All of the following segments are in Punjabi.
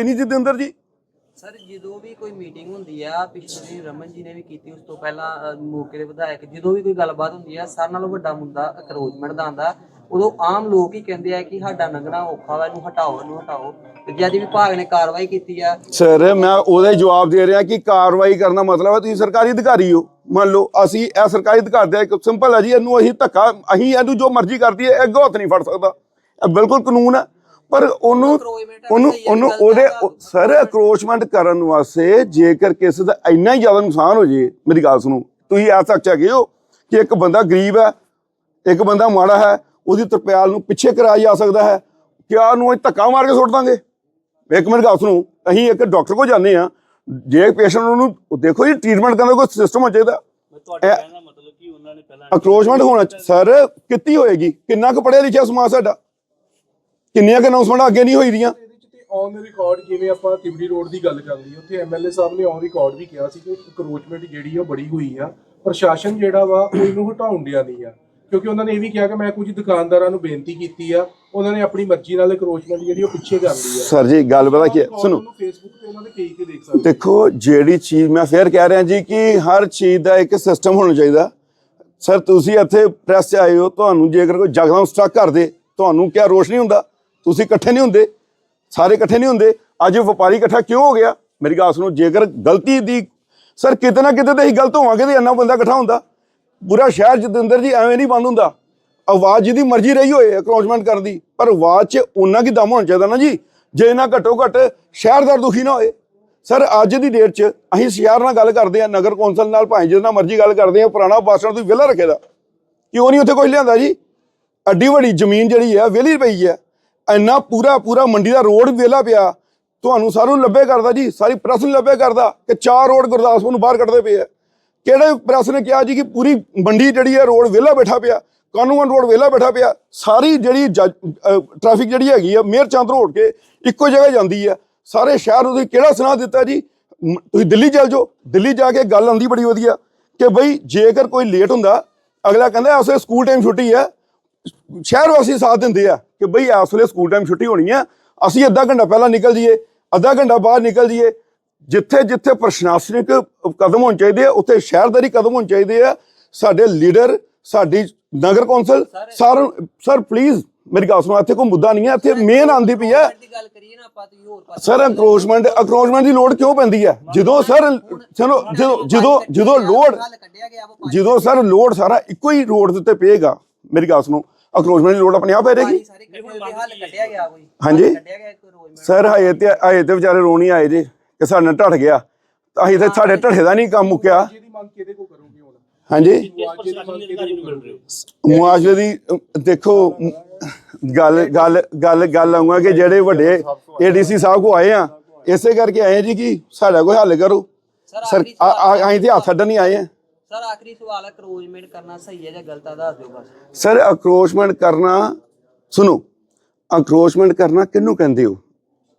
ਹੋਈ ਨਹੀਂ ਜਤਿੰਦਰ ਜੀ? ਸਰ ਜਦੋਂ ਵੀ ਕੋਈ ਮੀਟਿੰਗ ਹੁੰਦੀ ਆ ਪਿਛਲੇ ਦਿਨ ਰਮਨ ਜੀ ਨੇ ਵੀ ਕੀਤੀ ਉਸ ਤੋਂ ਪਹਿਲਾਂ ਮੌਕੇ ਦੇ ਵਿਧਾਇਕ ਜਦੋਂ ਵੀ ਕੋਈ ਗੱਲਬਾਤ ਹੁੰਦੀ ਆ ਸਾਰਿਆਂ ਨਾਲੋਂ ਵੱਡਾ ਮੁੱਦਾ ਅਕਰੋਚਮੈਂਟ ਦਾ ਆਂਦਾ ਉਦੋਂ ਆਮ ਲੋਕ ਹੀ ਕਹਿੰਦੇ ਆ ਕਿ ਸਾਡਾ ਲੰਘਣਾ ਔਖਾ ਵਾ ਇਹਨੂੰ ਹਟਾਓ ਇਹਨੂੰ ਹਟਾਓ। ਤੇ ਜਦ ਵਿਭਾਗ ਨੇ ਕਾਰਵਾਈ ਕੀਤੀ ਆ ਸਰ ਮੈਂ ਉਹਦਾ ਜਵਾਬ ਦੇ ਰਿਹਾ ਕਿ ਕਾਰਵਾਈ ਕਰਨਾ ਮਤਲਬ ਹੈ ਤੁਸੀਂ ਸਰਕਾਰੀ ਅਧਿਕਾਰੀ ਹੋ। ਮੰਨ ਲਓ ਅਸੀਂ ਇਹ ਸਰਕਾਰੀ ਅਧਿਕਾਰ ਦਾ ਇੱਕ ਸਿੰਪਲ ਹੈ ਜੀ ਇਹਨੂੰ ਅਸੀਂ ਧੱਕਾ ਅਸੀਂ ਇਹਨੂੰ ਜੋ ਮਰਜ਼ੀ ਕਰਦੀ ਹੈ ਅੱਗੋਂ ਹੱਥ ਨਹੀਂ ਫੜ ਸਕਦਾ। ਇਹ ਬਿਲਕੁਲ ਕਾਨੂੰਨ ਹੈ। ਪਰ ਉਹਨੂੰ ਉਹਨੂੰ ਉਹਨੂੰ ਉਹਦੇ। ਸਰ ਅਕਰੋਚਮੈਂਟ ਕਰਨ ਵਾਸਤੇ ਜੇਕਰ ਕਿਸੇ ਦਾ ਇੰਨਾ ਹੀ ਜ਼ਿਆਦਾ ਨੁਕਸਾਨ ਹੋ ਜੇ ਮੇਰੀ ਗੱਲ ਸੁਣੋ ਤੁਸੀਂ ਐ ਸੱਚ ਹੈਗੇ ਹੋ ਕਿ ਇੱਕ ਬੰਦਾ ਗਰੀਬ ਹੈ ਇੱਕ ਬੰਦਾ ਮਾੜਾ ਹੈ ਉਹਦੀ ਤਰਪਿਆਲ ਨੂੰ ਪਿੱਛੇ ਕਰਾਇਆ ਜਾ ਸਕਦਾ ਹੈ ਕਿਆ ਉਹਨੂੰ ਅਸੀਂ ਧੱਕਾ ਮਾਰ ਕੇ ਸੁੱਟ ਦਾਂਗੇ? ਇੱਕ ਮਿੰਟ ਗੱਲ ਸੁਣੋ ਅਸੀਂ ਇੱਕ ਡਾਕਟਰ ਕੋਲ ਜਾਂਦੇ ਆ ਜੇ ਪੇਸ਼ੈਂਟ ਨੂੰ ਦੇਖੋ ਜੀ ਟ੍ਰੀਟਮੈਂਟ ਕਰਨ ਦਾ ਕੋਈ ਸਿਸਟਮ ਹੋ ਚਾਹੀਦਾ। ਤੁਹਾਡੇ ਕਹਿਣ ਦਾ ਮਤਲਬ ਕਿ ਉਹਨਾਂ ਨੇ ਪਹਿਲਾਂ ਅਕਰੋਚਮੈਂਟ ਹੋਣਾ ਸਰ ਕਿੱਤੀ ਹੋਏਗੀ? ਕਿੰਨਾ ਕੁ ਪੜਿਆ ਲਿਖਿਆ ਸਮਾਜ ਸਾਡਾ? ਕਿੰਨੀਆਂ ਕੁ ਅਨਾਉਂਸਮੈਂਟ ਅੱਗੇ ਨਹੀਂ ਹੋਈ ਦੀਆਂ? ਔਨ ਰਿਕਾਰਡ ਜਿਵੇਂ ਆਪਾਂ ਤਿਬੜੀ ਰੋਡ ਦੀ ਗੱਲ ਕਰ ਲਈ ਉੱਥੇ ਐਮਐਲਏ ਸਾਹਿਬ ਨੇ ਔਨ ਰਿਕਾਰਡ ਵੀ ਕਿਹਾ ਸੀ ਕਿ ਕਰੋਚਮੈਂਟ ਜਿਹੜੀ ਆ ਬੜੀ ਹੋਈ ਆ। ਪ੍ਰਸ਼ਾਸਨ ਜਿਹੜਾ ਵਾ ਉਹ ਇਹਨੂੰ ਹਟਾਉਣ ਡਿਆ ਨਹੀਂ ਆ। ਕਿਉਂਕਿ ਉਹਨਾਂ ਨੇ ਇਹ ਵੀ ਕਿਹਾ ਕਿ ਮੈਂ ਕੁਝ ਦੁਕਾਨਦਾਰਾਂ ਨੂੰ ਬੇਨਤੀ ਕੀਤੀ ਆ ਉਹਨਾਂ ਨੇ ਆਪਣੀ ਮਰਜ਼ੀ ਨਾਲ ਕਰੋਚਮੈਂਟ ਜਿਹੜੀ ਉਹ ਪਿੱਛੇ ਕਰ ਲਈ ਆ। ਸਰ ਜੀ ਗੱਲ ਪਤਾ ਕੀ ਹੈ? ਸੁਣੋ। ਫੇਸਬੁੱਕ ਤੇ ਉਹਨਾਂ ਦੇ ਪੇਜ ਤੇ ਦੇਖ ਸਕਦੇ ਦੇਖੋ ਜਿਹੜੀ ਚੀਜ਼ ਮੈਂ ਫੇਰ ਕਹਿ ਰਿਹਾ ਜੀ ਕਿ ਹਰ ਚੀਜ਼ ਦਾ ਇੱਕ ਸਿਸਟਮ ਹੋਣਾ ਚਾਹੀਦਾ। ਸਰ ਤੁਸੀਂ ਇੱਥੇ ਪ੍ਰੈਸ 'ਚ ਆਏ ਹੋ ਤੁਹਾਨੂੰ ਜੇਕਰ ਕੋਈ ਜਗਦਮ ਸਟ੍ਰਕ ਕਰ ਦੇ ਤੁਹਾਨੂੰ ਕਿਆ ਰੋਸ਼ ਨਹੀਂ ਹੁੰਦਾ? ਤੁਸੀਂ ਇਕੱਠੇ ਨਹੀਂ ਹੁੰਦੇ, ਸਾਰੇ ਇਕੱਠੇ ਨਹੀਂ ਹੁੰਦੇ, ਅੱਜ ਵਪਾਰੀ ਇਕੱਠਾ ਕਿਉਂ ਹੋ ਗਿਆ? ਮੇਰੀ ਗੱਲ ਸੁਣੋ, ਜੇਕਰ ਗਲਤੀ ਦੀ, ਸਰ, ਕਿਤੇ ਨਾ ਕਿਤੇ ਤਾਂ ਅਸੀਂ ਗਲਤ ਹੋਵਾਂਗੇ ਤੇ ਇੰਨਾ ਬੰਦਾ ਇਕੱਠਾ ਹੁੰਦਾ। ਪੂਰਾ ਸ਼ਹਿਰ ਜਤਿੰਦਰ ਜੀ ਐਵੇਂ ਨਹੀਂ ਬੰਦ ਹੁੰਦਾ। ਆਵਾਜ਼ ਜਿਹਦੀ ਮਰਜ਼ੀ ਰਹੀ ਹੋਏ ਅਕਰੋਚਮੈਂਟ ਕਰਨ ਦੀ, ਪਰ ਆਵਾਜ਼ 'ਚ ਉਹਨਾਂ ਕੀ ਦਮ ਹੋਣਾ ਚਾਹੀਦਾ ਨਾ ਜੀ, ਜੇ ਇਹਨਾਂ ਘੱਟੋ ਘੱਟ ਸ਼ਹਿਰਦਾਰ ਦੁਖੀ ਨਾ ਹੋਏ। ਸਰ, ਅੱਜ ਦੀ ਡੇਟ 'ਚ ਅਸੀਂ ਸ਼ਹਿਰ ਨਾਲ ਗੱਲ ਕਰਦੇ ਆ ਨਗਰ ਕੌਂਸਲ ਨਾਲ, ਭਾਵੇਂ ਜਿਹਦੇ ਨਾਲ ਮਰਜ਼ੀ ਗੱਲ ਕਰਦੇ ਆ ਪੁਰਾਣਾ ਬੱਸ ਸਟੈਂਡ ਤੁਸੀਂ ਵਿਹਲਾ ਰੱਖੇ ਦਾ। ਕਿਉਂ ਨਹੀਂ ਉੱਥੇ ਕੋਈ ਲਿਆਂਦਾ ਜੀ? ਅੱਡੀ ਵੱਡੀ ਜ਼ਮੀਨ ਜਿਹੜੀ ਆ ਵਿਹਲੀ ਪਈ ਆ ਇੰਨਾ ਪੂਰਾ ਪੂਰਾ ਮੰਡੀ ਦਾ ਰੋਡ ਵਿਹਲਾ ਪਿਆ। ਤੁਹਾਨੂੰ ਸਾਰਿਆਂ ਨੂੰ ਲੱਭੇ ਕਰਦਾ ਜੀ, ਸਾਰੀ ਪ੍ਰੈਸ ਨੂੰ ਲੱਭੇ ਕਰਦਾ ਕਿ ਚਾਰ ਰੋਡ ਗੁਰਦਾਸਪੁਰ ਨੂੰ ਬਾਹਰ ਕੱਢਦੇ ਪਏ ਆ। ਕਿਹੜੇ ਪ੍ਰੈਸ ਨੇ ਕਿਹਾ ਜੀ ਕਿ ਪੂਰੀ ਮੰਡੀ ਜਿਹੜੀ ਹੈ ਰੋਡ ਵਿਹਲਾ ਬੈਠਾ ਪਿਆ, ਕਾਨੂੰਨ ਰੋਡ ਵਿਹਲਾ ਬੈਠਾ ਪਿਆ, ਸਾਰੀ ਜਿਹੜੀ ਟ੍ਰੈਫਿਕ ਜਿਹੜੀ ਹੈਗੀ ਆ, ਮੇਅਰ ਚੰਦ ਰੋਡ ਕੇ ਇੱਕੋ ਜਗ੍ਹਾ ਜਾਂਦੀ ਆ। ਸਾਰੇ ਸ਼ਹਿਰ ਨੂੰ ਤੁਸੀਂ ਕਿਹੜਾ ਸੁਣਾ ਦਿੱਤਾ ਜੀ? ਤੁਸੀਂ ਦਿੱਲੀ ਚੱਲ ਜਾਓ, ਦਿੱਲੀ ਜਾ ਕੇ ਗੱਲ ਆਉਂਦੀ ਬੜੀ ਵਧੀਆ ਕਿ ਬਈ ਜੇਕਰ ਕੋਈ ਲੇਟ ਹੁੰਦਾ, ਅਗਲਾ ਕਹਿੰਦਾ ਉਸੇ ਸਕੂਲ ਟਾਈਮ ਛੁੱਟੀ ਹੈ ਸ਼ਹਿਰ ਵਾਸੀ ਸਾਥ ਦਿੰਦੇ ਆ ਕਿ ਬਈ ਇਸ ਵੇਲੇ ਸਕੂਲ ਟਾਈਮ ਛੁੱਟੀ ਹੋਣੀ ਆ ਅਸੀਂ ਅੱਧਾ ਘੰਟਾ ਪਹਿਲਾਂ ਨਿਕਲ ਜਾਈਏ ਅੱਧਾ ਘੰਟਾ ਬਾਅਦ ਨਿਕਲ ਜਾਈਏ। ਜਿੱਥੇ ਜਿੱਥੇ ਪ੍ਰਸ਼ਾਸਨਿਕ ਕਦਮ ਹੋਣੇ ਚਾਹੀਦੇ ਆ ਉੱਥੇ ਸ਼ਹਿਰਦਾਰੀ ਕਦਮ ਹੋਣੇ ਚਾਹੀਦੇ ਆ। ਸਾਡੇ ਲੀਡਰ ਸਾਡੀ Nagar council sir sir please ਮੇਰੀ ਗੱਲ ਸੁਣੋ ਇੱਥੇ ਕੋਈ ਮੁੱਦਾ ਨਹੀਂ ਹੈ ਇੱਥੇ ਮੇਨ ਆਂਦੀ ਪਈ ਹੈ ਸਰ ਅਕਰੋਚਮੈਂਟ ਅਕਰੋਚਮੈਂਟ ਦੀ ਲੋੜ ਕਿਉਂ ਪੈਂਦੀ ਹੈ ਜਦੋਂ ਸਰ ਚਲੋ ਜਦੋਂ ਜਦੋਂ ਲੋੜ ਵਾ ਜਦੋਂ ਸਰ ਲੋਡ ਸਾਰਾ ਇੱਕੋ ਹੀ ਰੋਡ ਦੇ ਉੱਤੇ ਪਏਗਾ। ਮੇਰੀ ਗੱਲ ਸੁਣੋ ਅਕਰੋਚਮੈਂਟ ਦੀ ਲੋੜ ਆਪਣੇ ਆਪ ਪੈ ਜਾਏਗੀ। ਸਾਰੇ ਇਕੱਠੇ ਹੋ ਕੇ ਹੱਲ ਕੱਢਿਆ ਗਿਆ ਕੋਈ। ਹਾਂਜੀ। ਕੱਢਿਆ ਗਿਆ ਕੋਈ ਰੋਜ਼ ਸਰ ਹਜੇ ਤੇ ਹਜੇ ਤੇ ਵਿਚਾਰੇ ਰੋਣੀ ਆਏ ਜੇ ਕਿ ਸਾਡੇ ਨਾਲ ਢੱਠ ਗਿਆ। ਤਾਂ ਅਸੀਂ ਤੇ ਸਾਡੇ ਢੱਠੇ ਦਾ ਨਹੀਂ ਕੰਮ ਮੁੱਕਿਆ। ਜਿਹਦੀ ਮੰਗ ਕਿਹਦੇ ਕੋ ਕਰੋਗੇ ਹੁਣ? ਹਾਂਜੀ। ਪ੍ਰਸ਼ਾਸਨ ਦੇ ਦੇਖੋ ਗੱਲ ਗੱਲ ਗੱਲ ਗੱਲ ਆਉਂਗਾ ਕਿ ਜਿਹੜੇ ਵੱਡੇ ਏਡੀਸੀ ਸਾਹਿਬ ਕੋ ਆਏ ਆ ਇਸੇ ਕਰਕੇ ਆਏ ਜੀ ਕਿ ਸਾਡਾ ਕੋਈ ਹੱਲ ਕਰੋ। ਸਰ ਅਸੀਂ ਤੇ ਹੱਥ ਛੱਡਣ ਨਹੀਂ ਆਏ ਆ। ਸਰ ਆਖਰੀ ਸਵਾਲ ਹੈ ਕਰੋਜਮੈਂਟ ਕਰਨਾ ਸਹੀ ਹੈ ਜਾਂ ਗਲਤ ਆ ਦੱਸ ਦਿਓ ਬਸ। ਸਰ ਅਕਰੋਚਮੈਂਟ ਕਰਨਾ ਸੁਣੋ ਅਕਰੋਚਮੈਂਟ ਕਰਨਾ ਕਿਹਨੂੰ ਕਹਿੰਦੇ ਹੋ?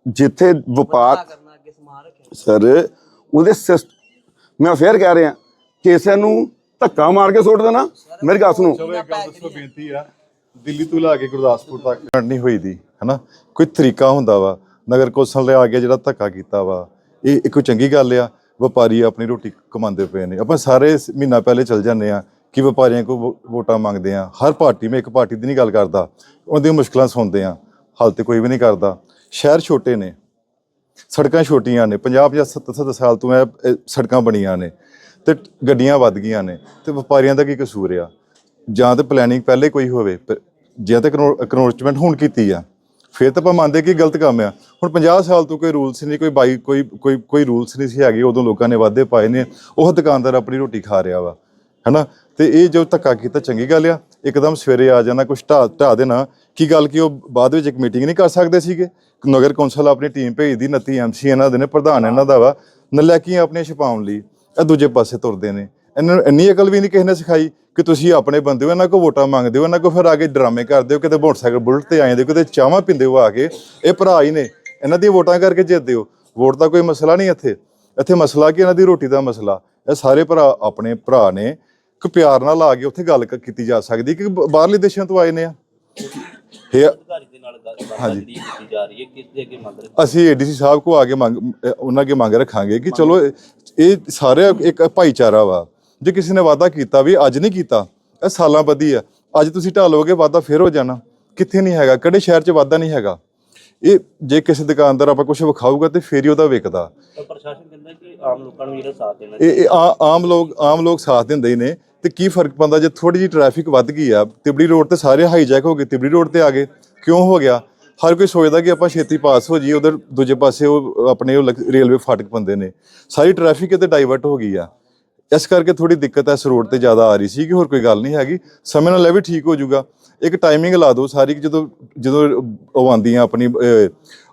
ਜਿੱਥੇ ਵਪਾਰ ਪਤਾ ਕਰਨਾ ਅੱਗੇ ਸਮਾਨ ਰੱਖਿਆ। ਸਰ ਉਹਦੇ ਸਿਸਟ ਮੈਂ ਫੇਰ ਕਹਿ ਰਿਹਾ ਕਿਸੇ ਨੂੰ ਧੱਕਾ ਮਾਰ ਕੇ ਸੁੱਟ ਦੇਣਾ। ਮੇਰੀ ਗੱਲ ਸੁਣੋ। ਚਲੋ ਇੱਕ ਗੱਲ ਦੱਸੋ ਬੇਨਤੀ ਆ ਦਿੱਲੀ ਤੋਂ ਲਾ ਕੇ ਗੁਰਦਾਸਪੁਰ ਤੱਕ ਨਹੀਂ ਹੋਈ ਦੀ ਹਨਾ? ਕੋਈ ਤਰੀਕਾ ਹੁੰਦਾ ਵਾ ਨਗਰ ਕੌਂਸਲ ਨੇ ਆ ਕੇ ਜਿਹੜਾ ਧੱਕਾ ਕੀਤਾ ਵਾ ਇਹ ਇੱਕ ਚੰਗੀ ਗੱਲ ਆ। ਵਪਾਰੀ ਆਪਣੀ ਰੋਟੀ ਕਮਾਉਂਦੇ ਪਏ ਨੇ। ਆਪਾਂ ਸਾਰੇ ਮਹੀਨਾ ਪਹਿਲੇ ਚੱਲ ਜਾਂਦੇ ਆ ਕਿ ਵਪਾਰੀਆਂ ਕੋ ਵੋ- ਵੋਟਾਂ ਮੰਗਦੇ ਆ ਹਰ ਪਾਰਟੀ, ਮੈਂ ਇੱਕ ਪਾਰਟੀ ਦੀ ਨਹੀਂ ਗੱਲ ਕਰਦਾ। ਉਹਦੀਆਂ ਮੁਸ਼ਕਲਾਂ ਸੁਣਦੇ ਆ ਹੱਲ ਤੇ ਕੋਈ ਵੀ ਨਹੀਂ ਕਰਦਾ। ਸ਼ਹਿਰ ਛੋਟੇ ਨੇ। ਸੜਕਾਂ ਛੋਟੀਆਂ ਨੇ। 50 50 70 70 ਸਾਲ ਤੋਂ ਇਹ ਸੜਕਾਂ ਬਣੀਆਂ ਨੇ। ਤੇ ਗੱਡੀਆਂ ਵੱਧ ਗਈਆਂ ਨੇ। ਤੇ ਵਪਾਰੀਆਂ ਦਾ ਕੀ ਕਸੂਰ ਆ? ਜਾਂ ਤੇ ਪਲੈਨਿੰਗ ਪਹਿਲੇ ਕੋਈ ਹੋਵੇ। ਪ- ਜੇ ਤੇ ਕਨੋਰਚਮੈਂਟ ਹੁਣ ਕੀਤੀ ਆ। ਫਿਰ ਤਾਂ ਆਪਾਂ ਮੰਨਦੇ ਕਿ ਗਲਤ ਕੰਮ ਆ। ਹੁਣ 50 ਸਾਲ ਤੋਂ ਕੋਈ ਰੂਲਸ ਨਹੀਂ, ਕੋਈ ਬਾਈ, ਕੋਈ ਕੋਈ ਕੋਈ ਰੂਲਸ ਨਹੀਂ ਸੀ ਹੈਗੇ, ਉਦੋਂ ਲੋਕਾਂ ਨੇ ਵਾਅਦੇ ਪਾਏ ਨੇ। ਉਹ ਦੁਕਾਨਦਾਰ ਆਪਣੀ ਰੋਟੀ ਖਾ ਰਿਹਾ ਵਾ, ਹੈਨਾ? ਤੇ ਇਹ ਜੋ ਧੱਕਾ ਕੀਤਾ, ਚੰਗੀ ਗੱਲ ਆ। ਇੱਕਦਮ ਸਵੇਰੇ ਆ ਜਾਣਾ, ਕੁਛ ਢਾ ਢਾ ਦੇਣਾ। ਕੀ ਗੱਲ ਕਿ ਉਹ ਬਾਅਦ ਵਿੱਚ ਇੱਕ ਮੀਟਿੰਗ ਨਹੀਂ ਕਰ ਸਕਦੇ ਸੀਗੇ? ਨਗਰ ਕੌਂਸਲ ਆਪਣੀ ਟੀਮ ਭੇਜਦੀ 29 ਐਮਸੀ ਇਹਨਾਂ ਦੇ ਨੇ, ਪ੍ਰਧਾਨ ਇਹਨਾਂ ਦਾ ਵਾ। ਨਲੈਕੀਆਂ ਆਪਣੀਆਂ ਛਪਾਉਣ ਲਈ, ਇਹ ਦੂਜੇ ਪਾਸੇ ਤੁਰਦੇ ਨੇ। ਇਹਨਾਂ ਨੂੰ ਇੰਨੀ ਅਕਲ ਵੀ ਨਹੀਂ ਕਿਸੇ ਨੇ ਸਿਖਾਈ ਕਿ ਤੁਸੀਂ ਆਪਣੇ ਬੰਦੇ ਹੋ ਇਹਨਾਂ ਕੋ ਵੋਟਾਂ ਮੰਗਦੇ ਹੋ ਇਹਨਾਂ ਕੋ ਫਿਰ ਆ ਕੇ ਡਰਾਮੇ ਕਰਦੇ ਹੋ ਕਿਤੇ ਮੋਟਰਸਾਈਕਲ ਬੁਲਟ ਤੇ ਆਏ ਦੇ ਕਿਤੇ ਚਾਹਾਂ ਪਿੰਦੇ ਹੋ ਆ ਕੇ ਇਹ ਭਰਾ ਹੀ ਨੇ ਇਹਨਾਂ ਦੀਆਂ ਵੋਟਾਂ ਕਰਕੇ ਜਿੱਤਦੇ ਹੋ। ਵੋਟ ਦਾ ਕੋਈ ਮਸਲਾ ਨਹੀਂ ਇੱਥੇ। ਇੱਥੇ ਮਸਲਾ ਕਿ ਇਹਨਾਂ ਦੀ ਰੋਟੀ ਦਾ ਮਸਲਾ। ਇਹ ਸਾਰੇ ਭਰਾ ਆਪਣੇ ਭਰਾ ਨੇ ਕਿ ਪਿਆਰ ਨਾਲ ਆ ਕੇ ਉੱਥੇ ਗੱਲ ਕੀਤੀ ਜਾ ਸਕਦੀ ਕਿ ਬਾਹਰਲੇ ਦੇਸ਼ਾਂ ਤੋਂ ਆਏ ਨੇ ਆ। ਇਹ ਅਧਿਕਾਰੀ ਦੇ ਨਾਲ ਗੱਲਬਾਤ ਹਾਂਜੀ। ਜਿਹੜੀ ਕੀਤੀ ਜਾ ਰਹੀ ਹੈ ਕਿਸ ਦੇ ਅੱਗੇ ਮੰਗ ਰਹੇ ਅਸੀਂ ਏਡੀਸੀ ਸਾਹਿਬ ਕੋ ਆ ਕੇ ਮੰਗ ਉਹਨਾਂ ਅੱਗੇ ਮੰਗ ਰੱਖਾਂਗੇ ਕਿ ਚਲੋ ਇਹ ਸਾਰੇ ਇੱਕ ਭਾਈਚਾਰਾ ਵਾ। ਜੇ ਕਿਸੇ ਨੇ ਵਾਅਦਾ ਕੀਤਾ ਵੀ ਅੱਜ ਨਹੀਂ ਕੀਤਾ ਇਹ ਸਾਲਾਂ ਬੱਧੀ ਆ ਅੱਜ ਤੁਸੀਂ ਢਾਲੋਗੇ ਵਾਅਦਾ ਫਿਰ ਹੋ ਜਾਣਾ। ਕਿੱਥੇ ਨਹੀਂ ਹੈਗਾ ਕਿਹੜੇ ਸ਼ਹਿਰ 'ਚ ਵਾਅਦਾ ਨਹੀਂ ਹੈਗਾ। ਇਹ ਜੇ ਕਿਸੇ ਦੁਕਾਨਦਾਰ ਆਪਾਂ ਕੁਝ ਵਿਖਾਊਗਾ ਤੇ ਫੇਰ ਹੀ ਉਹਦਾ ਵਿਕਦਾ। ਤਾਂ ਪ੍ਰਸ਼ਾਸਨ ਕਹਿੰਦਾ ਕਿ ਆਮ ਲੋਕਾਂ ਨੂੰ ਜਿਹੜਾ ਸਾਥ ਦੇਣਾ ਇਹ ਇਹ ਆਮ ਲੋਕ ਆਮ ਲੋਕ ਸਾਥ ਦਿੰਦੇ ਹੀ ਨੇ। ਤੇ ਕੀ ਫ਼ਰਕ ਪੈਂਦਾ ਜੇ ਥੋੜੀ ਜਿਹੀ ਟ੍ਰੈਫਿਕ ਵੱਧ ਗਈ ਆ ਤਿਬੜੀ ਰੋਡ ਤੇ ਸਾਰੇ ਹਾਈਜੈਕ ਹੋ ਗਏ ਤਿਬੜੀ ਰੋਡ ਤੇ ਆ ਗਏ ਕਿਉਂ ਹੋ ਗਿਆ? ਹਰ ਕੋਈ ਸੋਚਦਾ ਕਿ ਆਪਾਂ ਛੇਤੀ ਪਾਸ ਹੋ ਜਾਈਏ ਉਧਰ ਦੂਜੇ ਪਾਸੇ ਉਹ ਆਪਣੇ ਉਹ ਰੇਲਵੇ ਫਾਟਕ ਪੰਦੇ ਨੇ। ਸਾਰੀ ਟ੍ਰੈਫਿਕ ਇੱਥੇ ਡਾਈਵਰਟ ਹੋ ਗਈ ਆ। ਇਸ ਕਰਕੇ ਥੋੜੀ ਦਿੱਕਤ ਇਸ ਰੋਡ ਤੇ ਜ਼ਿਆਦਾ ਆ ਰਹੀ ਸੀ ਕਿ ਹੋਰ ਕੋਈ ਗੱਲ ਨਹੀਂ ਹੈਗੀ। ਸਮੇਂ ਨਾਲ ਇਹ ਵੀ ਠੀਕ ਹੋ ਜਾਊਗਾ। ਇੱਕ ਟਾਈਮਿੰਗ ਲਾ ਦਿਓ ਸਾਰੀ ਕਿ ਜਦੋਂ ਜਦੋਂ ਉਹ ਆਉਂਦੀਆਂ ਆਪਣੀ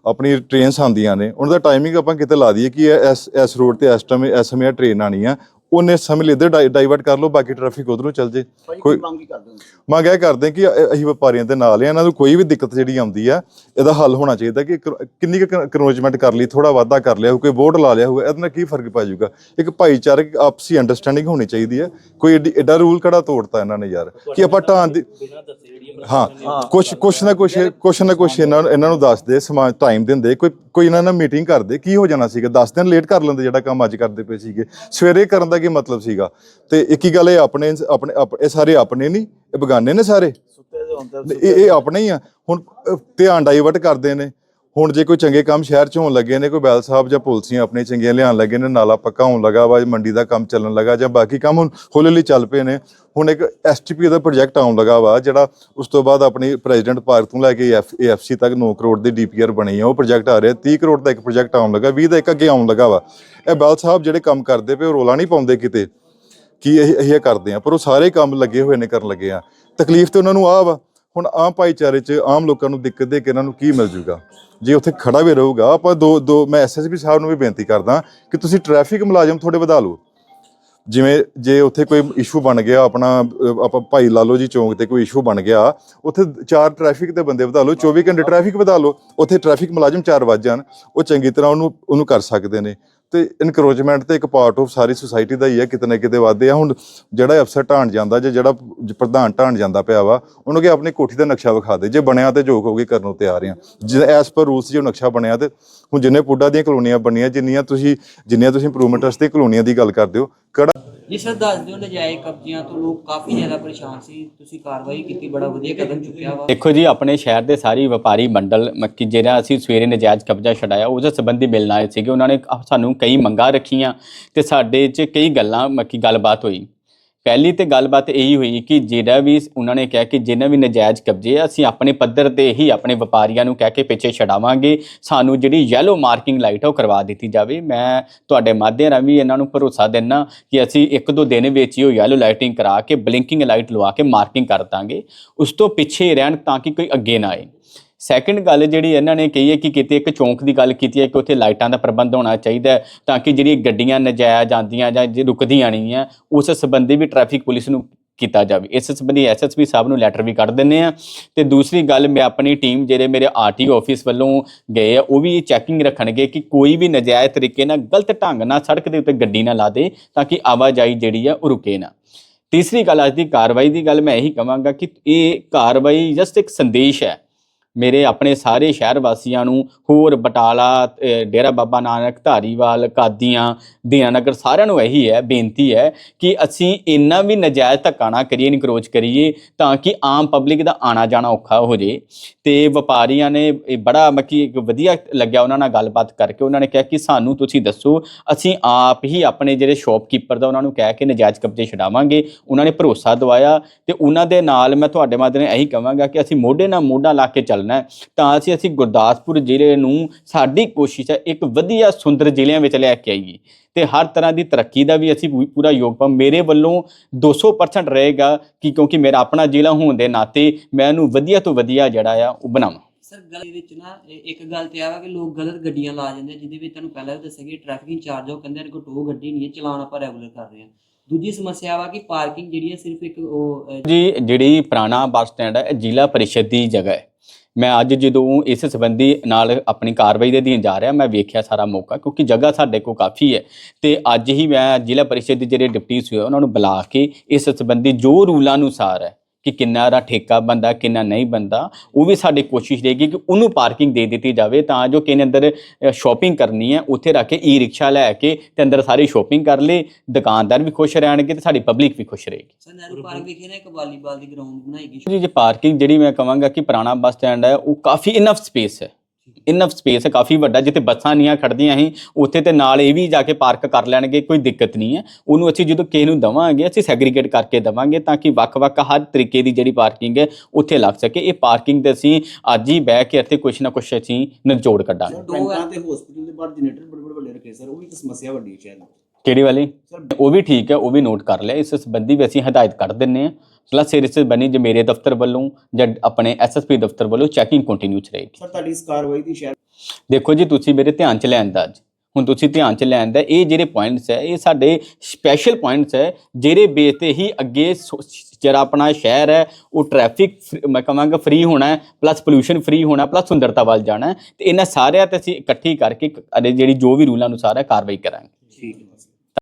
ਆਪਣੀ ਟ੍ਰੇਨਸ ਆਉਂਦੀਆਂ ਨੇ, ਉਹਨਾਂ ਦਾ ਟਾਈਮਿੰਗ ਆਪਾਂ ਕਿਤੇ ਲਾ ਦਈਏ ਕਿ ਇਹ ਇਸ ਇਸ ਰੋਡ ਤੇ ਇਸ ਟਾਈਮ ਇਸ ਸਮੇਂ ਟ੍ਰੇਨ ਆਣੀ ਆ। ਉਹਨੇ ਸਮੇਂ ਲਈ ਇੱਧਰ ਡਾਈਵਰਟ ਕਰ ਲਓ ਬਾਕੀ ਟ੍ਰੈਫਿਕ ਉਧਰੋਂ ਚੱਲ ਜੇ। ਕੋਈ ਮੰਗ ਇਹ ਕਰਦੇ ਹਾਂ ਕਿ ਅ- ਅਸੀਂ ਵਪਾਰੀਆਂ ਦੇ ਨਾਲ ਆ ਇਹਨਾਂ ਨੂੰ ਕੋਈ ਵੀ ਦਿੱਕਤ ਜਿਹੜੀ ਆਉਂਦੀ ਆ ਇਹਦਾ ਹੱਲ ਹੋਣਾ ਚਾਹੀਦਾ ਕਿ ਕਰ- ਕਿੰਨੀ ਕੁ ਕਰੋਚਮੈਂਟ ਕਰ ਲਈ ਥੋੜਾ ਵਾਧਾ ਕਰ ਲਿਆ ਹੋਊ, ਕੋਈ ਬੋਰਡ ਲਾ ਲਿਆ ਹੋਊਗਾ ਇਹਦੇ ਨਾਲ ਕੀ ਫ਼ਰਕ ਪੈ ਜਾਊਗਾ? ਇੱਕ ਭਾਈਚਾਰਕ ਆਪਸੀ ਅੰਡਰਸਟੈਂਡਿੰਗ ਹੋਣੀ ਚਾਹੀਦੀ ਹੈ ਕੋਈ ਏਡੀ- ਐਡਾ ਰੂਲ ਕਿਹੜਾ ਤੋੜਤਾ ਇਹਨਾਂ ਨੇ ਯਾਰ? ਕਿ ਆਪਾਂ ਢਾਂ ਦੀ ਬਿਨਾਂ ਦੱਸੇ ਹਾਂ ਕੁਛ ਕੁਛ ਨਾ ਕੁਛ ਕੁਛ ਨਾ ਕੁਛ ਇਹਨਾਂ ਨੂੰ ਇਹਨਾਂ ਨੂੰ ਦੱਸ ਦੇ ਸਮਾਂ ਟਾਈਮ ਦਿੰਦੇ। ਕੋਈ ਕੋਈ ਇਹਨਾਂ ਨਾਲ ਮੀਟਿੰਗ ਕਰਦੇ ਕੀ ਹੋ ਜਾਣਾ ਸੀਗਾ? 10 ਦਿਨ ਲੇਟ ਕਰ ਲੈਂਦੇ ਜਿਹੜਾ ਕੰਮ ਅੱਜ ਕਰਦੇ ਪਏ ਸੀਗੇ। ਸਵੇਰੇ ਕਰਨ ਦਾ ਕੀ ਮਤਲਬ ਸੀਗਾ? ਤੇ ਇੱਕ ਹੀ ਗੱਲ ਇਹ ਆਪਣੇ ਆਪਣੇ ਆਪ- ਇਹ ਸਾਰੇ ਆਪਣੇ ਨਹੀਂ ਇਹ ਬਗਾਨੇ ਨੇ ਸਾਰੇ? ਇਹ ਇਹ ਆਪਣੇ ਹੀ ਆ। ਹੁਣ ਅਹ, ਧਿਆਨ ਡਾਈਵਰਟ ਕਰਦੇ ਨੇ। ਹੁਣ ਜੇ ਕੋਈ ਚੰਗੇ ਕੰਮ ਸ਼ਹਿਰ 'ਚ ਹੋਣ ਲੱਗੇ ਨੇ, ਕੋਈ ਬੈਲ ਸਾਹਿਬ ਜਾਂ ਪੁਲਸੀਆਂ ਆਪਣੇ ਚੰਗੀਆਂ ਲਿਆਉਣ ਲੱਗੇ ਨੇ, ਨਾਲਾ ਪੱਕਾ ਹੋਣ ਲੱਗਾ ਵਾ, ਮੰਡੀ ਦਾ ਕੰਮ ਚੱਲਣ ਲੱਗਾ ਜਾਂ ਬਾਕੀ ਕੰਮ ਹੁਣ ਹੌਲੀ ਹੌਲੀ ਚੱਲ ਪਏ ਨੇ, ਹੁਣ ਇੱਕ ਐਸਟੀਪੀ ਦਾ ਪ੍ਰੋਜੈਕਟ ਆਉਣ ਲੱਗਾ ਵਾ, ਜਿਹੜਾ ਉਸ ਤੋਂ ਬਾਅਦ ਆਪਣੀ ਪ੍ਰੈਜ਼ੀਡੈਂਟ ਪਾਰਕ ਤੋਂ ਲੈ ਕੇ ਐਫਸੀ ਤੱਕ 9 ਕਰੋੜ ਦੀ ਡੀਪੀਆਰ ਬਣੀ ਆ, ਉਹ ਪ੍ਰੋਜੈਕਟ ਆ ਰਿਹਾ 30 ਕਰੋੜ ਦਾ ਇੱਕ ਪ੍ਰੋਜੈਕਟ ਆਉਣ ਲੱਗਾ 20 ਦਾ ਇੱਕ ਅੱਗੇ ਆਉਣ ਲੱਗਾ ਵਾ। ਇਹ ਬੈਲ ਸਾਹਿਬ ਜਿਹੜੇ ਕੰਮ ਕਰਦੇ ਪਏ, ਉਹ ਰੋਲਾ ਨਹੀਂ ਪਾਉਂਦੇ ਕਿਤੇ, ਕਿ ਇਹ ਅਸੀਂ ਇਹ ਕਰਦੇ ਆ, ਪਰ ਉਹ ਸਾਰੇ ਕੰਮ ਲੱਗੇ ਹੋਏ ਨੇ, ਕਰਨ ਲੱਗੇ ਆ। ਤਕਲੀਫ ਤੇ ਉਹਨਾਂ ਨੂੰ ਆ ਵਾ ਹੁਣ ਆਮ ਭਾਈਚਾਰੇ 'ਚ ਆਮ ਲੋਕਾਂ ਨੂੰ ਦਿੱਕਤ ਦੇ ਕੇ ਇਹਨਾਂ ਨੂੰ ਕੀ ਮਿਲ ਜੂਗਾ? ਜੇ ਉੱਥੇ ਖੜਾ ਵੀ ਰਹੂਗਾ, ਆਪਾਂ ਦੋ ਦੋ ਮੈਂ ਐਸਐਸਪੀ ਸਾਹਿਬ ਨੂੰ ਵੀ ਬੇਨਤੀ ਕਰਦਾ ਕਿ ਤੁਸੀਂ ਟ੍ਰੈਫਿਕ ਮੁਲਾਜ਼ਮ ਥੋੜੇ ਵਧਾ ਲਓ। ਜਿਵੇਂ ਜੇ ਉੱਥੇ ਕੋਈ ਇਸ਼ੂ ਬਣ ਗਿਆ, ਆਪਣਾ ਆਪਾਂ ਭਾਈ ਲਾਲੋ ਜੀ ਚੌਂਕ ਤੇ ਕੋਈ ਇਸ਼ੂ ਬਣ ਗਿਆ, ਉੱਥੇ ਚਾਰ ਟ੍ਰੈਫਿਕ ਦੇ ਬੰਦੇ ਵਧਾ ਲਓ 24 ਘੰਟੇ ਟ੍ਰੈਫਿਕ ਵਧਾ ਲਓ, ਉੱਥੇ ਟ੍ਰੈਫਿਕ ਮੁਲਾਜ਼ਮ ਚਾਰ ਵੱਜ ਜਾਣ, ਉਹ ਚੰਗੀ ਤਰ੍ਹਾਂ ਉਹਨੂੰ ਉਹਨੂੰ ਕਰ ਸਕਦੇ ਨੇ। ਤੇ ਇਨਕਰੋਚਮੈਂਟ ਤੇ ਇੱਕ ਪਾਰਟ ਆਫ ਸਾਰੀ ਸੁਸਾਇਟੀ ਦਾ ਹੀ ਹੈ ਕਿਤੇ ਨਾ ਕਿਤੇ ਵਾਧੇ ਆ। ਹੁਣ ਜਿਹੜਾ ਅਫਸਰ ਢਾਣ ਜਾਂਦਾ ਜੇ ਜਿਹੜਾ ਪ੍ਰਧਾਨ ਢਾਣ ਜਾਂਦਾ ਪਿਆ ਵਾ ਉਹਨੂੰ ਕਿ ਆਪਣੀ ਕੋਠੀ ਦਾ ਨਕਸ਼ਾ ਵਿਖਾ ਦੇ। ਜੇ ਬਣਿਆ ਤੇ ਜੋ ਕਹੋਗੇ ਕਰਨ ਨੂੰ ਤਿਆਰ ਆ। ਜੇ ਐਸ ਪਰ ਰੂਲਸ ਜੋ ਨਕਸ਼ਾ ਬਣਿਆ ਤੇ ਹੁਣ ਜਿੰਨੇ ਪੁੱਡਾ ਦੀਆਂ ਕਲੋਨੀਆਂ ਬਣੀਆਂ ਜਿੰਨੀਆਂ ਤੁਸੀਂ ਜਿੰਨੀਆਂ ਤੁਸੀਂ ਇੰਪਰੂਵਮੈਂਟ ਵਾਸਤੇ ਕਲੋਨੀਆਂ ਦੀ ਗੱਲ ਕਰਦੇ ਹੋ ਕਿਹੜਾ ਜੀ ਸਰ ਦੱਸ ਦਿਓ ਨਜਾਇਜ਼ ਕਬਜ਼ਿਆਂ ਤੋਂ ਲੋਕ ਕਾਫੀ ਜ਼ਿਆਦਾ ਪਰੇਸ਼ਾਨ ਸੀ। ਤੁਸੀਂ ਕਾਰਵਾਈ ਕੀਤੀ ਬੜਾ ਵਧੀਆ ਕਦਮ ਚੁੱਕਿਆ ਵਾ। ਦੇਖੋ ਜੀ ਆਪਣੇ ਸ਼ਹਿਰ ਦੇ ਸਾਰੀ ਵਪਾਰੀ ਮੰਡਲ ਮੱਕੀ ਜਿਹੜਾ ਅਸੀਂ ਸਵੇਰੇ ਨਜਾਇਜ਼ ਕਬਜ਼ਾ ਛਡਾਇਆ ਉਹਦੇ ਸੰਬੰਧੀ ਮਿਲਣ ਆਏ ਸੀਗੇ। ਉਹਨਾਂ ਨੇ ਸਾਨੂੰ ਕਈ ਮੰਗਾਂ ਰੱਖੀਆਂ ਤੇ ਸਾਡੇ 'ਚ ਕਈ ਗੱਲਾਂ ਮੱਕੀ ਗੱਲਬਾਤ ਹੋਈ। ਪਹਿਲੀ ਤੇ ਗੱਲਬਾਤ ਇਹੀ ਹੋਈ ਕਿ ਜਿਹੜਾ ਵੀ ਉਹਨਾਂ ਨੇ ਕਿਹਾ ਕਿ ਜਿੰਨਾ ਵੀ ਨਜਾਇਜ਼ ਕਬਜ਼ੇ ਆ, ਅਸੀਂ ਆਪਣੇ ਪੱਧਰ ਤੇ ਹੀ ਆਪਣੇ ਵਪਾਰੀਆਂ ਨੂੰ ਕਹਿ ਕੇ ਪਿੱਛੇ ਛਡਾਵਾਂਗੇ। ਸਾਨੂੰ ਜਿਹੜੀ ਯੈਲੋ ਮਾਰਕਿੰਗ ਲਾਈਟ ਆ, ਉਹ ਕਰਵਾ ਦਿੱਤੀ ਜਾਵੇ। ਮੈਂ ਤੁਹਾਡੇ ਮਾਧਿਅਮ ਰਾਹੀਂ ਵੀ ਇਹਨਾਂ ਨੂੰ ਭਰੋਸਾ ਦਿੰਨਾ ਕਿ ਅਸੀਂ ਇੱਕ ਦੋ ਦਿਨ ਵਿੱਚ ਹੀ ਉਹ ਯੈਲੋ ਲਾਈਟਿੰਗ ਕਰਾ ਕੇ ਬਲਿੰਕਿੰਗ ਲਾਈਟ ਲਵਾ ਕੇ ਮਾਰਕਿੰਗ ਕਰ ਦਾਂਗੇ। ਉਸ ਤੋਂ ਪਿੱਛੇ ਰਹਿਣ ਤਾਂ ਕਿ ਕੋਈ ਅੱਗੇ ਨਾ ਆਏ। ਸੈਕੰਡ ਗੱਲ ਜਿਹੜੀ ਇਹਨਾਂ ਨੇ ਕਹੀ ਹੈ ਕਿ ਕਿਤੇ ਇੱਕ ਚੌਂਕ ਦੀ ਗੱਲ ਕੀਤੀ ਹੈ ਕਿ ਉੱਥੇ ਲਾਈਟਾਂ ਦਾ ਪ੍ਰਬੰਧ ਹੋਣਾ ਚਾਹੀਦਾ ਹੈ ਤਾਂ ਕਿ ਜਿਹੜੀ ਗੱਡੀਆਂ ਨਜਾਇਜ਼ ਜਾਂਦੀਆਂ ਜਾਂ ਜੇ ਰੁਕਦੀਆਂ ਨਹੀਂ ਆ ਉਸ ਸੰਬੰਧੀ ਵੀ ਟ੍ਰੈਫਿਕ ਪੁਲਿਸ ਨੂੰ ਕੀਤਾ ਜਾਵੇ। ਇਸ ਸੰਬੰਧੀ ਐਸਐਸਪੀ ਸਾਹਿਬ ਨੂੰ ਲੈਟਰ ਵੀ ਕੱਢ ਦਿੰਨੇ ਆ ਤੇ ਦੂਸਰੀ ਗੱਲ, ਮੈਂ ਆਪਣੀ ਟੀਮ ਜਿਹੜੇ ਮੇਰੇ ਆਰਟੀਓ ਆਫਿਸ ਵੱਲੋਂ ਗਏ ਆ, ਉਹ ਵੀ ਚੈਕਿੰਗ ਰੱਖਣਗੇ ਕਿ ਕੋਈ ਵੀ ਨਜਾਇਜ਼ ਤਰੀਕੇ ਨਾਲ ਗਲਤ ਢੰਗ ਨਾਲ ਸੜਕ ਦੇ ਉੱਤੇ ਗੱਡੀ ਨਾ ਲਾ ਦੇ ਤਾਂ ਕਿ ਆਵਾਜਾਈ ਜਿਹੜੀ ਆ ਉਹ ਰੁਕੇ ਨਾ। ਤੀਸਰੀ ਗੱਲ, ਅੱਜ ਦੀ ਕਾਰਵਾਈ ਦੀ ਗੱਲ ਮੈਂ ਇਹੀ ਕਹਾਂਗਾ ਕਿ ਇਹ ਕਾਰਵਾਈ ਜਸਟ ਇੱਕ ਸੰਦੇਸ਼ ਹੈ। ਮੇਰੇ ਆਪਣੇ ਸਾਰੇ ਸ਼ਹਿਰ ਵਾਸੀਆਂ ਨੂੰ ਹੋਰ ਬਟਾਲਾ ਡੇਰਾ ਬਾਬਾ ਨਾਨਕ, ਧਾਰੀਵਾਲ, ਕਾਦੀਆਂ ਦੀਨਾਨਗਰ ਸਾਰਿਆਂ ਨੂੰ ਇਹੀ ਹੈ, ਬੇਨਤੀ ਹੈ ਕਿ ਅਸੀਂ ਇੰਨਾ ਵੀ ਨਜਾਇਜ਼ ਧੱਕਾ ਨਾ ਕਰੀਏ ਇਨਕਰੋਚ ਕਰੀਏ ਤਾਂ ਕਿ ਆਮ ਪਬਲਿਕ ਦਾ ਆਣਾ ਜਾਣਾ ਔਖਾ ਹੋ ਜੇ। ਤੇ ਵਪਾਰੀਆਂ ਨੇ ਬੜਾ ਮੱਕੀ ਇੱਕ ਵਧੀਆ ਲੱਗਿਆ ਉਹਨਾਂ ਨਾਲ ਗੱਲਬਾਤ ਕਰਕੇ। ਉਹਨਾਂ ਨੇ ਕਿਹਾ ਕਿ ਸਾਨੂੰ ਤੁਸੀਂ ਦੱਸੋ, ਅਸੀਂ ਆਪ ਹੀ ਆਪਣੇ ਜਿਹੜੇ ਸ਼ਾਪਕੀਪਰ ਦਾ ਉਹਨਾਂ ਨੂੰ ਕਹਿ ਕੇ ਨਜਾਇਜ਼ ਕਬਜ਼ੇ ਛਡਾਵਾਂਗੇ। ਉਹਨਾਂ ਨੇ ਭਰੋਸਾ ਦਵਾਇਆ ਤੇ ਉਹਨਾਂ ਦੇ ਨਾਲ ਮੈਂ ਤੁਹਾਡੇ ਮਾਧਿਅਮ ਨਾਲ ਇਹੀ ਕਹਾਂਗਾ ਕਿ ਅਸੀਂ ਮੋਢੇ ਨਾਲ ਮੋਢਾ ਲਾ ਕੇ ਚੱਲਣਾ ਹੈ ਤਾਂ ਅਸੀਂ ਅਸੀਂ ਗੁਰਦਾਸਪੁਰ ਜ਼ਿਲ੍ਹੇ ਨੂੰ ਸਾਡੀ ਕੋਸ਼ਿਸ਼ ਹੈ ਇੱਕ ਵਧੀਆ ਸੁੰਦਰ ਜ਼ਿਲ੍ਹਿਆਂ ਵਿੱਚ ਲੈ ਕੇ ਆਈਏ। ਤੇ ਹਰ ਤਰ੍ਹਾਂ ਦੀ ਤਰੱਕੀ ਦਾ ਵੀ ਅਸੀਂ ਪੂਰਾ ਯੋਗਦਾਨ ਮੇਰੇ ਵੱਲੋਂ 200% ਰਹੇਗਾ ਕਿ ਕਿਉਂਕਿ ਮੇਰਾ ਆਪਣਾ ਜ਼ਿਲ੍ਹਾ ਹੋਣ ਦੇ ਨਾਤੇ ਮੈਂ ਇਹਨੂੰ ਵਧੀਆ ਤੋਂ ਵਧੀਆ ਜਿਹੜਾ ਆ ਉਹ ਬਣਾਵਾਂ। ਸਰ ਗੱਲ ਦੇ ਵਿੱਚ ਨਾ ਇੱਕ ਗੱਲ ਤੇ ਆ ਵਾ ਕਿ ਲੋਕ ਗਲਤ ਗੱਡੀਆਂ ਲਾ ਜਾਂਦੇ ਜਿਹਦੇ ਵਿੱਚ ਤੁਹਾਨੂੰ ਪਹਿਲਾਂ ਵੀ ਦੱਸਿਆ ਕਿ ਟ੍ਰੈਫਿਕ ਇੰਚਾਰਜ ਉਹ ਕਹਿੰਦੇ ਨੇ ਕੋਈ ਟੋ ਗੱਡੀ ਨਹੀਂ ਹੈ ਚਲਾਨ ਆਪਾਂ ਰੈਗੂਲਰ ਕਰ ਰਹੇ ਹਾਂ। ਦੂਜੀ ਸਮੱਸਿਆ ਵਾ ਕਿ ਪਾਰਕਿੰਗ ਜਿਹੜੀ ਹੈ ਸਿਰਫ ਇੱਕ ਉਹ ਜੀ ਜਿਹੜੀ ਪੁਰਾਣਾ ਬੱਸ ਸਟੈਂਡ ਹੈ ਜ਼ਿਲ੍ਹਾ ਪਰਿਸ਼ਦ ਦੀ ਜਗ੍ਹਾ ਹੈ। ਮੈਂ ਅੱਜ ਜਦੋਂ ਇਸ ਸੰਬੰਧੀ ਨਾਲ ਆਪਣੀ ਕਾਰਵਾਈ ਦੇ ਅਧੀਨ ਜਾ ਰਿਹਾ, ਮੈਂ ਵੇਖਿਆ ਸਾਰਾ ਮੌਕਾ, ਕਿਉਂਕਿ ਜਗ੍ਹਾ ਸਾਡੇ ਕੋਲ ਕਾਫੀ ਹੈ ਤੇ ਅੱਜ ਹੀ ਮੈਂ ਜ਼ਿਲ੍ਹਾ ਪਰਿਸ਼ਦ ਦੇ ਜਿਹੜੇ ਡਿਪਟੀ ਸੀ ਉਹਨਾਂ ਨੂੰ ਬੁਲਾ ਕੇ ਇਸ ਸੰਬੰਧੀ ਜੋ ਰੂਲਾਂ ਅਨੁਸਾਰ ਹੈ ਕਿ ਕਿੰਨਾ ਦਾ ਠੇਕਾ ਬੰਦਾ ਕਿੰਨਾ ਨਹੀਂ ਬੰਦਾ ਉਹ ਵੀ ਸਾਡੀ ਕੋਸ਼ਿਸ਼ ਰਹੇਗੀ ਕਿ ਉਹਨੂੰ ਪਾਰਕਿੰਗ ਦੇ ਦਿੱਤੀ ਜਾਵੇ ਤਾਂ ਜੋ ਕਿਨੇ ਅੰਦਰ ਸ਼ਾਪਿੰਗ ਕਰਨੀ ਹੈ ਉੱਥੇ ਰੱਖ ਕੇ ਈ ਰਿਕਸ਼ਾ ਲੈ ਕੇ ਤੇ ਅੰਦਰ ਸਾਰੀ ਸ਼ਾਪਿੰਗ ਕਰ ਲੇ ਦੁਕਾਨਦਾਰ ਵੀ ਖੁਸ਼ ਰਹਿਣਗੇ ਤੇ ਸਾਡੀ ਪਬਲਿਕ ਵੀ ਖੁਸ਼ ਰਹੇਗੀ। ਸਰ ਨਹਿਰੂ ਪਾਰਕ ਵਿਖੇ ਨਾ ਇੱਕ ਵਾਲੀਬਾਲ ਦੀ ਗਰਾਊਂਡ ਬਣਾਈ ਗਈ ਜੀ ਜੇ ਪਾਰਕਿੰਗ ਜਿਹੜੀ ਮੈਂ ਕਹਾਂਗਾ ਕਿ ਪੁਰਾਣਾ ਬੱਸ ਸਟੈਂਡ ਹੈ ਉਹ ਕਾਫੀ ਇਨਫ ਸਪੇਸ ਹੈ। ਇਨਫ ਸਪੇਸ ਹੈ ਕਾਫੀ ਵੱਡਾ ਜਿੱਥੇ ਬੱਸਾਂ ਨਹੀਂ ਖੜਦੀਆਂ ਸੀ ਉੱਥੇ ਤੇ ਨਾਲ ਇਹ ਵੀ ਜਾ ਕੇ ਪਾਰਕ ਕਰ ਲੈਣਗੇ ਕੋਈ ਦਿੱਕਤ ਨਹੀਂ ਹੈ। ਉਹਨੂੰ ਅਸੀਂ ਜਦੋਂ ਕਿਸੇ ਨੂੰ ਦਵਾਂਗੇ ਅਸੀਂ ਸੈਗਰੀਗੇਟ ਕਰਕੇ ਦਵਾਂਗੇ ਤਾਂ ਕਿ ਵੱਖ-ਵੱਖ ਹਰ ਤਰੀਕੇ ਦੀ ਜਿਹੜੀ ਪਾਰਕਿੰਗ ਹੈ ਉੱਥੇ ਲੱਗ ਸਕੇ। ਇਹ ਪਾਰਕਿੰਗ ਤੇ ਅਸੀਂ ਅੱਜ ਹੀ ਬਹਿ ਕੇ ਇੱਥੇ ਕੁਛ ਨਾ ਕੁਛ ਅਸੀਂ ਨਿਚੋੜ ਕੱਢਾਂਗੇ। ਦੋ ਤੇ ਹਸਪੀਟਲ ਦੇ ਬਾਹਰ ਜਨਰੇਟਰ ਬੜੇ ਬੜੇ ਵੱਡੇ ਰੱਖੇ ਸਰ ਉਹ ਵੀ ਇੱਕ ਸਮੱਸਿਆ ਵੱਡੀ ਹੈ ਕਿਹੜੀ ਵਾਲੀ? ਉਹ ਵੀ ਠੀਕ ਹੈ ਉਹ ਵੀ ਨੋਟ ਕਰ ਲਿਆ। ਇਸ ਸੰਬੰਧੀ ਵੀ ਅਸੀਂ ਹਦਾਇਤ ਕਰ ਦਿੰਨੇ ਆ ਸਲਾਹ ਸਿਰਸ ਬਣੀ ਜੇ ਮੇਰੇ ਦਫ਼ਤਰ ਵੱਲੋਂ ਜਾਂ ਆਪਣੇ ਐਸਐਸਪੀ ਦਫ਼ਤਰ ਵੱਲੋਂ ਚੈਕਿੰਗ ਕੰਟੀਨਿਊ ਚ ਰਹੇਗੀ। ਸਰ ਤੁਹਾਡੀ ਇਸ ਕਾਰਵਾਈ ਦੀ ਸ਼ਹਿਰ ਦੇਖੋ ਜੀ ਤੁਸੀਂ ਮੇਰੇ ਧਿਆਨ ਚ ਲੈਣ ਦਾ ਅੱਜ। ਹੁਣ ਤੁਸੀਂ ਧਿਆਨ ਚ ਲੈਣ ਦਾ ਇਹ ਜਿਹੜੇ ਪੁਆਇੰਟਸ ਹੈ ਇਹ ਸਾਡੇ ਸਪੈਸ਼ਲ ਪੁਆਇੰਟਸ ਹੈ ਜਿਹੜੇ ਬੇਸ ਤੇ ਹੀ ਅੱਗੇ ਜਿਹੜਾ ਆਪਣਾ ਸ਼ਹਿਰ ਹੈ ਉਹ ਟ੍ਰੈਫਿਕ ਮੈਂ ਕਹਾਂਗਾ ਫ੍ਰੀ ਹੋਣਾ ਹੈ ਪਲੱਸ ਪੋਲੂਸ਼ਨ ਫ੍ਰੀ ਹੋਣਾ ਪਲੱਸ ਸੁੰਦਰਤਾ ਵੱਲ ਜਾਣਾ ਤੇ ਇਹਨਾਂ ਸਾਰਿਆਂ ਤੇ ਅਸੀਂ ਇਕੱਠੀ ਕਰਕੇ ਜਿਹੜੀ ਜੋ ਵੀ ਰੂਲਾਂ ਅਨੁਸਾਰ ਹੈ ਕਾਰਵਾਈ ਕਰਾਂਗੇ। ਠੀਕ